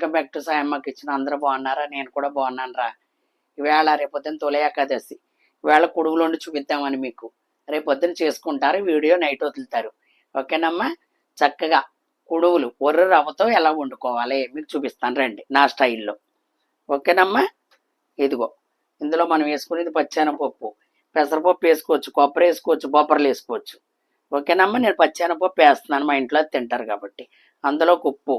Welcome back to సాయమ్మకి ఇచ్చిన అందరూ బాగున్నారా? నేను కూడా బాగున్నాను రా ఈవేళ రేపొద్దున తొలి ఏకాదశి. ఈవేళ కొడుగులోండి చూపిద్దామని మీకు. రేపొద్దున చేసుకుంటారు వీడియో నైట్ వదులుతారు. ఓకేనమ్మా? చక్కగా కొడువులు ఒర్ర రవ్వతో ఎలా వండుకోవాలి మీకు చూపిస్తాను రండి నా స్టైల్లో. ఓకేనమ్మా? ఇదిగో ఇందులో మనం వేసుకునేది పచ్చెనపప్పు. పెసరపప్పు వేసుకోవచ్చు కొబ్బరి వేసుకోవచ్చు బొబ్బర్లు వేసుకోవచ్చు. ఓకేనమ్మా? నేను పచ్చెనపప్పు వేస్తున్నాను మా ఇంట్లో తింటారు కాబట్టి. అందులో ఉప్పు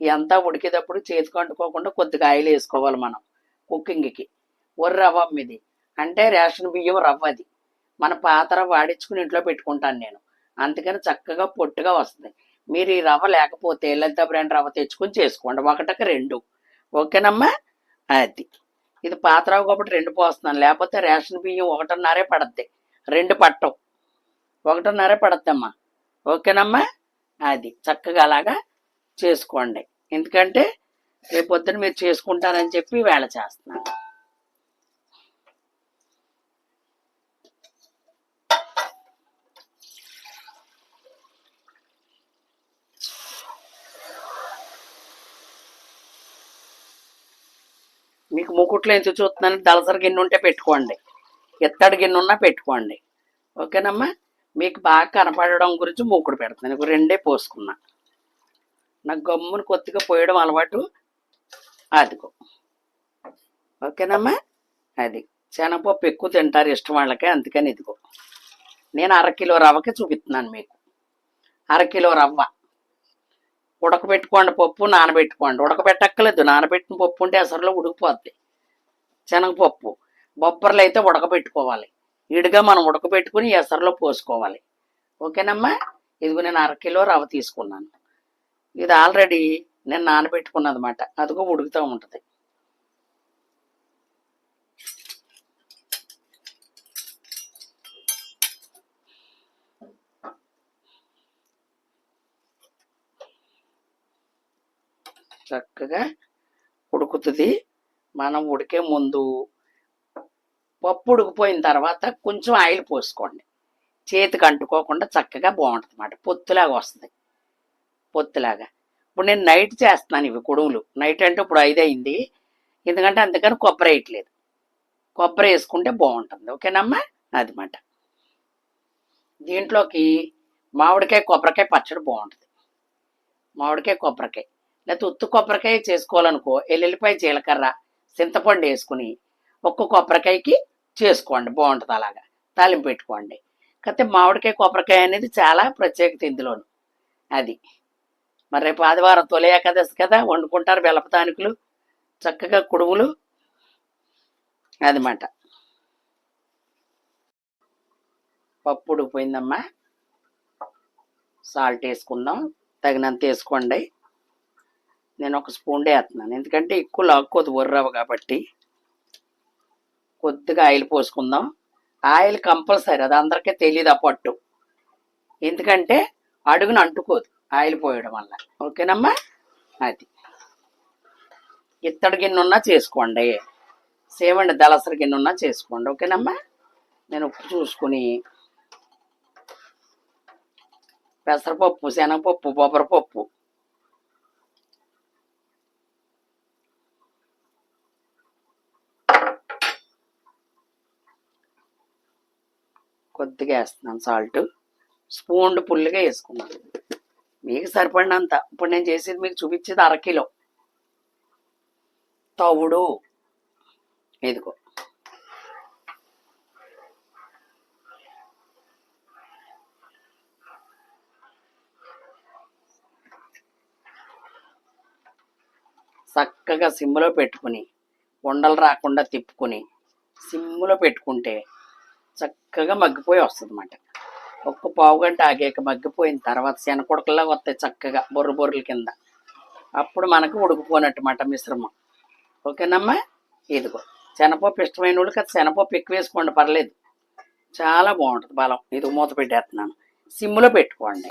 ఇదంతా ఉడికేటప్పుడు చేతికి అంటుకోకుండా కొద్దిగా ఆయిల్ వేసుకోవాలి మనం కుకింగ్కి. ఒర్ర రవ్వ ఇది అంటే రేషన్ బియ్యం రవ్వ అది. మన పాత్ర వాడించుకుని ఇంట్లో పెట్టుకుంటాను నేను. అందుకని చక్కగా పొట్టుగా వస్తుంది. మీరు ఈ రవ్వ లేకపోతే లలిత బ్రాండ్ రవ్వ తెచ్చుకొని చేసుకోండి. ఒకటకి రెండు. ఓకేనమ్మా? అది. ఇది పాత్ర ఒకటి కాబట్టి రెండు పోస్తున్నాను. లేకపోతే రేషన్ బియ్యం ఒకటిన్నరే పడద్ది. రెండు పట్టం ఒకటిన్నరే పడద్దమ్మా. ఓకేనమ్మా? అది. చక్కగా అలాగా చేసుకోండి. ఎందుకంటే రేపు పొద్దున మీరు చేసుకుంటారని చెప్పి వేళ చేస్తున్నాను. మీకు ముకుట్లో ఎంత చూస్తున్నాను? దళసరి గిన్నె ఉంటే పెట్టుకోండి. ఎత్తడి గిన్నె ఉన్నా పెట్టుకోండి. ఓకేనమ్మా? మీకు బాగా కనపడడం గురించి మూకుడు పెడుతున్నాను రెండే పోసుకున్నా. నాకు గమ్మును కొద్దిగా పోయడం అలవాటు. అదిగో. ఓకేనమ్మా? అది. శనగపప్పు ఎక్కువ తింటారు ఇష్టం వాళ్ళకి అందుకని ఇదిగో. నేను అరకిలో రవ్వకి చూపిస్తున్నాను మీకు. అరకిలో రవ్వ. ఉడకబెట్టుకోండి పప్పు నానబెట్టుకోండి. ఉడకబెట్టక్కర్లేదు నానబెట్టిన పప్పు ఉంటే అసలు ఉడికిపోద్ది. శనగపప్పు. బొబ్బర్లు అయితే ఉడకబెట్టుకోవాలి. ఇడిగా మనం ఉడకబెట్టుకుని ఎసరులో పోసుకోవాలి. ఓకేనమ్మా? ఇదిగో నేను అరకిలో రవ్వ తీసుకున్నాను. ఇది ఆల్రెడీ నేను నానబెట్టుకున్నదన్నమాట. అదిగో ఉడుకుతూ ఉంటుంది. చక్కగా ఉడుకుతుంది. మనం ఉడికే ముందు పప్పు ఉడికిపోయిన తర్వాత కొంచెం ఆయిల్ పోసుకోండి. చేతికి అంటుకోకుండా చక్కగా బాగుంటుంది అన్నమాట పొత్తులాగా వస్తుంది. పొత్తులాగా. ఇప్పుడు నేను నైట్ చేస్తున్నాను ఇవి కుడుములు. నైట్ అంటే ఇప్పుడు ఐదు అయింది. ఎందుకంటే అందుకని కొబ్బరి వేయట్లేదు. కొబ్బరి వేసుకుంటే బాగుంటుంది. ఓకేనమ్మా? అది మాట దీంట్లోకి మామిడికాయ కొబ్బరికాయ పచ్చడి బాగుంటుంది. మామిడికాయ కొబ్బరికాయ. లేకపోతే ఉత్తు కొబ్బరికాయ చేసుకోవాలనుకో ఎల్లుల్లిపాయ జీలకర్ర చింతపండు వేసుకుని ఒక్క కొబ్బరికాయకి చేసుకోండి. బాగుంటుంది అలాగా. తాలింపు పెట్టుకోండి. కాకపోతే మామిడికాయ కొబ్బరికాయ అనేది చాలా ప్రత్యేకత ఇందులోను. అది. మరి రేపు ఆదివారం తొలి ఏకాదశి కదా వండుకుంటారు బెల్లపతానికులు చక్కగా కుడువులు. అదిమాట. పప్పు పోయిందమ్మా. సాల్ట్ వేసుకుందాం. తగినంత వేసుకోండి. నేను ఒక స్పూన్ వేస్తున్నాను. ఎందుకంటే ఎక్కువ లాక్కోదు ఉర్రవ కాబట్టి. కొద్దిగా ఆయిల్ పోసుకుందాం. ఆయిల్ కంపల్సరీ అది అందరికీ తెలియదు ఆ పట్టు. ఎందుకంటే అడుగును అంటుకోదు. ఆయిల్ పోయడం వల్ల. ఓకేనమ్మా? అది. ఇత్తడి గిన్నె ఉన్నా చేసుకోండి. సేవండి దళసరి గిన్నె ఉన్నా చేసుకోండి. ఓకేనమ్మా? నేను ఉప్పు చూసుకుని పెసరపప్పు శనగపప్పు బొబ్బరపప్పు. కొద్దిగా వేస్తున్నాను సాల్ట్. స్పూన్ పుల్లుగా వేసుకున్నాను. మీకు సరిపడినంత. ఇప్పుడు నేను చేసేది మీకు చూపించేది అరకిలో తవుడు. ఇదిగో. చక్కగా సిమ్లో పెట్టుకుని ఉండలు రాకుండా తిప్పుకుని సిమ్లో పెట్టుకుంటే చక్కగా మగ్గిపోయి వస్తుంది అన్నమాట ఒక్క పావు గంట ఆగాక మగ్గిపోయిన తర్వాత శనకొడకల్లా వస్తాయి చక్కగా బొర్ర బొర్రల కింద. అప్పుడు మనకు ఉడికిపోయినట్టుమాట మిశ్రమం. ఓకేనమ్మా? ఇదిగో. శనపప్పు ఇష్టమైన వాళ్ళకి అది శనపప్పు ఎక్కువ వేసుకోండి పర్లేదు. చాలా బాగుంటుంది బలం. ఇది మూత పెట్టేస్తున్నాను. సిమ్లో పెట్టుకోండి.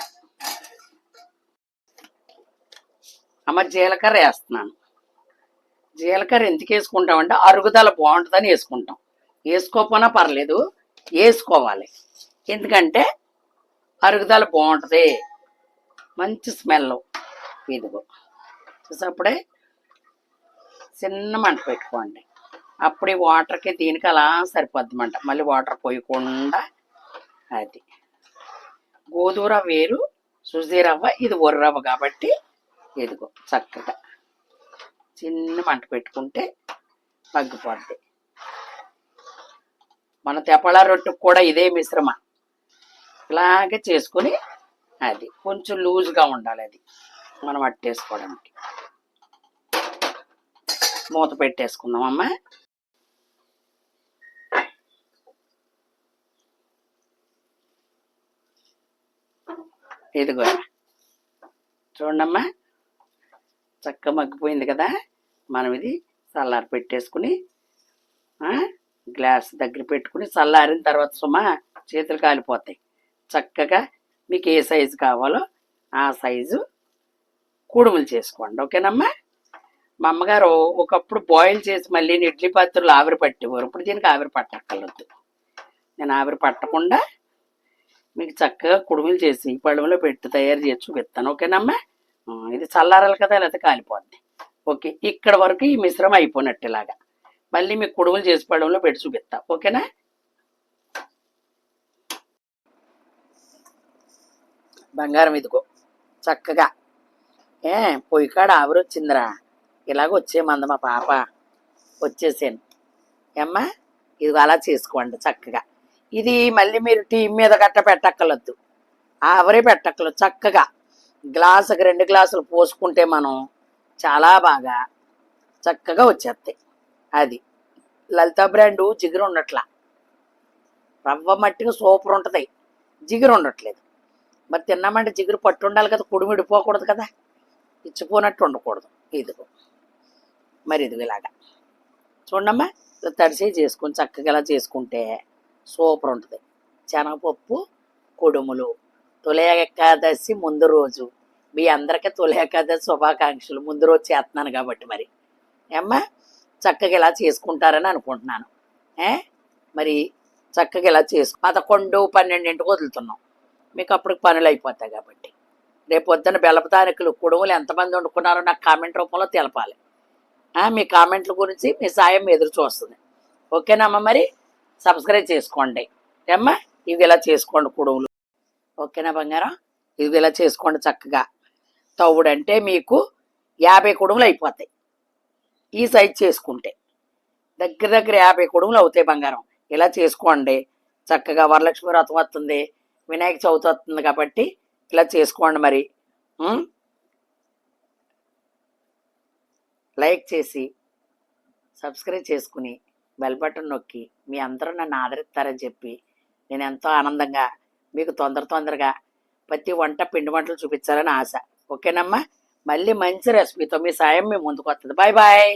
అమ్మ జీలకర్ర వేస్తున్నాను. జీలకర్ర ఎందుకు వేసుకుంటామంటే అరుగుదల బాగుంటుందని వేసుకుంటాం. వేసుకోకపోయినా పర్లేదు. వేసుకోవాలి. ఎందుకంటే అరుగుదల బాగుంటుంది. మంచి స్మెల్ ఇదిగో. చూసప్పుడే చిన్న మంట పెట్టుకోండి. అప్పుడు ఈ వాటర్కి దీనికి అలా సరిపోద్ది మంట మళ్ళీ వాటర్ పోయకుండా అది. గోధుమ రవ్వ వేరు సుజీ రవ్వ ఇది ఒర్ర రవ్వ కాబట్టి ఇదిగో చక్కగా చిన్న మంట పెట్టుకుంటే తగ్గిపోద్ది. మన తెపల రొట్టెకు కూడా ఇదే మిశ్రమ. ఇలాగే చేసుకుని అది కొంచెం లూజ్గా ఉండాలి అది. మనం అట్టేసుకోవడానికి. మూత పెట్టేసుకుందాం అమ్మా. ఇదిగో చూడమ్మా చక్క మగ్గిపోయింది కదా. మనం ఇది చల్లారి పెట్టేసుకుని గ్లాస్ దగ్గర పెట్టుకుని చల్లారిన తర్వాత సుమా చేతులు కాలిపోతాయి. చక్కగా మీకు ఏ సైజు కావాలో ఆ సైజు కూడుములు చేసుకోండి ఓకేనమ్మా? మా అమ్మగారు ఒకప్పుడు బాయిల్ చేసి మళ్ళీ ఇడ్లీ పాత్రలు ఆవిరి పట్టేవారు. ఇప్పుడు దీనికి ఆవిరి పట్టక్కర్లేదు. నేను ఆవిరి పట్టకుండా మీకు చక్కగా కుడుములు చేసి పడవలో పెట్టి తయారు చేసి చూపిస్తాను ఓకేనమ్మా? ఇది చల్లారాలి కదా లేకపోతే కాలిపోద్ది. ఓకే ఇక్కడ వరకు ఈ మిశ్రమం అయిపోయినట్టు ఇలాగా. మళ్ళీ మీకు కుడుములు చేసి పడవలో పెట్టి చూపిస్తా ఓకేనా? బంగారం ఇదిగో చక్కగా. ఏ పొయ్యి కాడ ఆవిరి వచ్చిందిరా. ఇలాగ వచ్చేమంద మా పాప. వచ్చేసాను. ఏమ్మా? ఇది అలా చేసుకోండి చక్కగా. ఇది మళ్ళీ మీరు టీ మీద గట్ట పెట్టక్కలొద్దు ఆవరే పెట్టక్కర్లేదు చక్కగా. గ్లాసుకి రెండు గ్లాసులు పోసుకుంటే మనం చాలా బాగా చక్కగా వచ్చేస్తాయి. అది. లలిత బ్రాండు జిగురు ఉండట్లా. రవ్వ మట్టిగా సూపర్ ఉంటుంది. జిగురు ఉండట్లేదు. మరి తిన్నామంటే జిగురు పట్టు ఉండాలి కదా కుడుము విడిపోకూడదు కదా. ఇచ్చిపోనట్టు ఉండకూడదు. ఇదిగో. మరి ఇదిగో ఇలాగా. చూడమ్మా తడిసే చేసుకొని చక్కగా ఇలా చేసుకుంటే సూపర్ ఉంటుంది. శనగపప్పు కుడుములు తొలి ఏకాదశి ముందు రోజు. మీ అందరికీ తొలి ఏకాదశి శుభాకాంక్షలు. ముందు రోజు చేస్తున్నాను కాబట్టి మరి. ఏమ్మా చక్కగా ఇలా చేసుకుంటారని అనుకుంటున్నాను. ఏ? మరి చక్కగా ఇలా చేసు పదకొండు పన్నెండింటికి వదులుతున్నాం. మీకు అప్పటికి పనులు అయిపోతాయి కాబట్టి. రేపు పొద్దున్న బెలపతానికులు కుడుములు ఎంతమంది వండుకున్నారో నాకు కామెంట్ రూపంలో తెలపాలి. మీ కామెంట్ల గురించి మీ సాయం ఎదురు చూస్తుంది. ఓకేనమ్మా మరి? సబ్స్క్రైబ్ చేసుకోండి. ఏమ్మా? ఇవి ఇలా చేసుకోండి కుడుములు ఓకేనా బంగారం? ఇవి ఇలా చేసుకోండి చక్కగా. తవ్వుడు అంటే మీకు యాభై కుడుములు అయిపోతాయి. ఈ సైజ్ చేసుకుంటే. దగ్గర దగ్గర యాభై కుడుములు అవుతాయి బంగారం. ఇలా చేసుకోండి. చక్కగా వరలక్ష్మి వ్రతం వస్తుంది. వినాయక చవితి వస్తుంది కాబట్టి ఇలా చేసుకోండి మరి. లైక్ చేసి సబ్స్క్రైబ్ చేసుకుని బెల్ బటన్ నొక్కి మీ అందరూ నన్ను ఆదరిస్తారని చెప్పి నేను ఎంతో ఆనందంగా మీకు తొందర తొందరగా ప్రతి వంట పిండి వంటలు చూపించాలని ఆశ. ఓకేనమ్మా? మళ్ళీ మంచి రెసిపీతో మీ సాయం మీ ముందుకు వస్తుంది. Bye bye